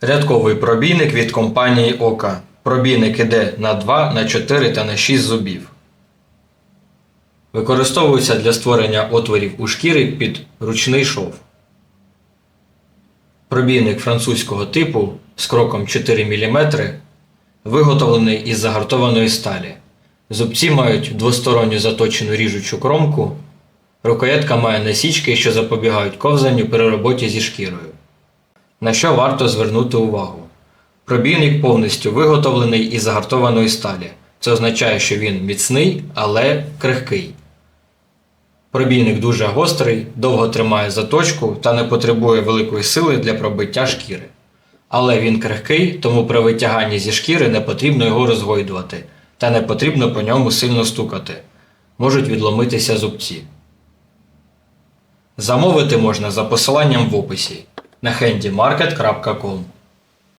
Рядковий пробійник від компанії Ока. Пробійник іде на 2, на 4 та на 6 зубів. Використовується для створення отворів у шкірі під ручний шов. Пробійник французького типу з кроком 4 мм виготовлений із загартованої сталі. Зубці мають двосторонню заточену ріжучу кромку. Рукоятка має насічки, що запобігають ковзанню при роботі зі шкірою. На що варто звернути увагу? Пробійник повністю виготовлений із загартованої сталі. Це означає, що він міцний, але крихкий. Пробійник дуже гострий, довго тримає заточку та не потребує великої сили для пробиття шкіри. Але він крихкий, тому при витяганні зі шкіри не потрібно його розгойдувати та не потрібно по ньому сильно стукати. Можуть відломитися зубці. Замовити можна за посиланням в описі на handymarket.com